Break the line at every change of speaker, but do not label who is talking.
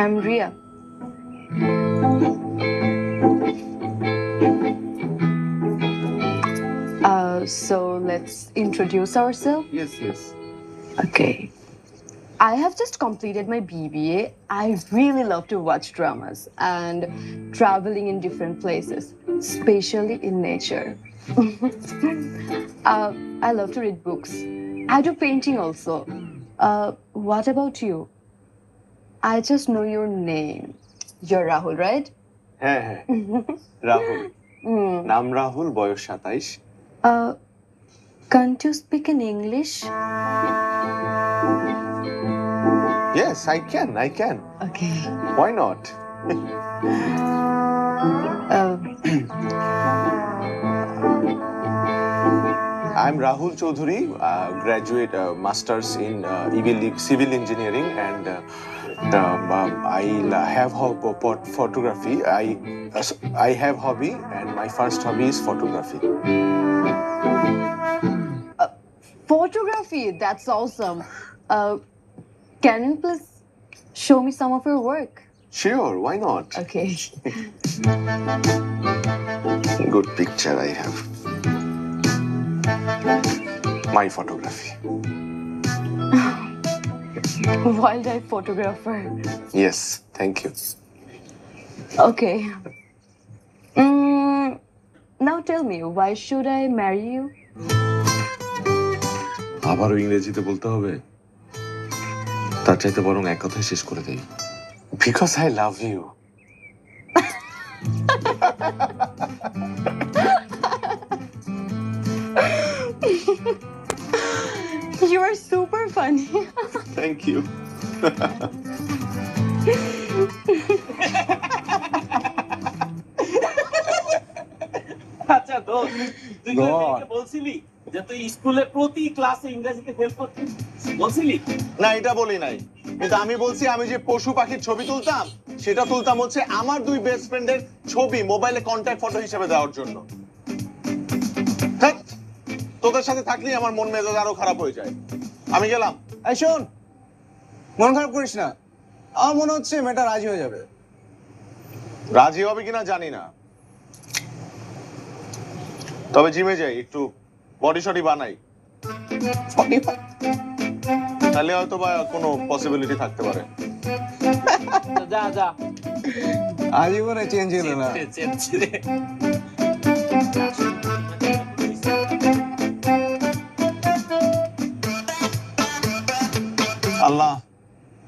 I'm Ria. Uh, so let's introduce ourselves.
Yes, yes.
Okay. I have just completed my BBA. I really love to watch dramas and traveling in different places, especially in nature. uh, I love to read books. I do painting also. Uh, what about you? I just know your name. You're Rahul, right?
হ্যাঁ হ্যাঁ Rahul
Mm.
নাম রাহুল বয়স সাতাইশ
Uh, can't you speak in English?
Yes, I can. I can.
Okay.
Why not?
Uh,
I'm Rahul Choudhury. uh, graduate uh, masters in uh, civil engineering and uh, the, um, I have photography. I, I have hobby and my first hobby is photography.
Uh, photography, that's awesome. Uh, can you please show me some of your work?
Sure, why not?
Okay.
Good picture I have. My photography.
Wildlife photographer.
Yes, thank you.
Okay. Mm, now tell me, why should I marry you?
আবারও ইংরেজিতে বলতে হবে তার চাইতে বরং এক কথায় শেষ করে দেই because I love you
You are super funny.
Thank you
আচ্ছা তো তুই বলছিলি যে তুই স্কুলে প্রতি ক্লাসে ইংরেজিতে ফেল করছিস বলছিলি?
না এটা বলি নাই। কিন্তু আমি বলছি আমি যে পশু পাখির ছবি তুলতাম সেটা তুলতাম হচ্ছে আমার দুই বেস্ট ফ্রেন্ডের ছবি মোবাইলে কন্ট্যাক্ট ফটো হিসেবে দেওয়ার জন্য। ধ্যাৎ, তোদের সাথে থাকলেই আমার মন মেজাজ আরও খারাপ হয়ে যায়। আমি গেলাম।
এই শোন মন খারাপ করিস না। আমার মনে হচ্ছে মেয়েটা রাজি হয়ে যাবে।
রাজি হবে কিনা জানি না। তবে জিমে যাই একটু বডি শডি বানাই। তাহলে হয়তো বা কোনো পসিবিলিটি থাকতে পারে।
যা যা।
আজীবনে চেঞ্জ হলো না।
الله.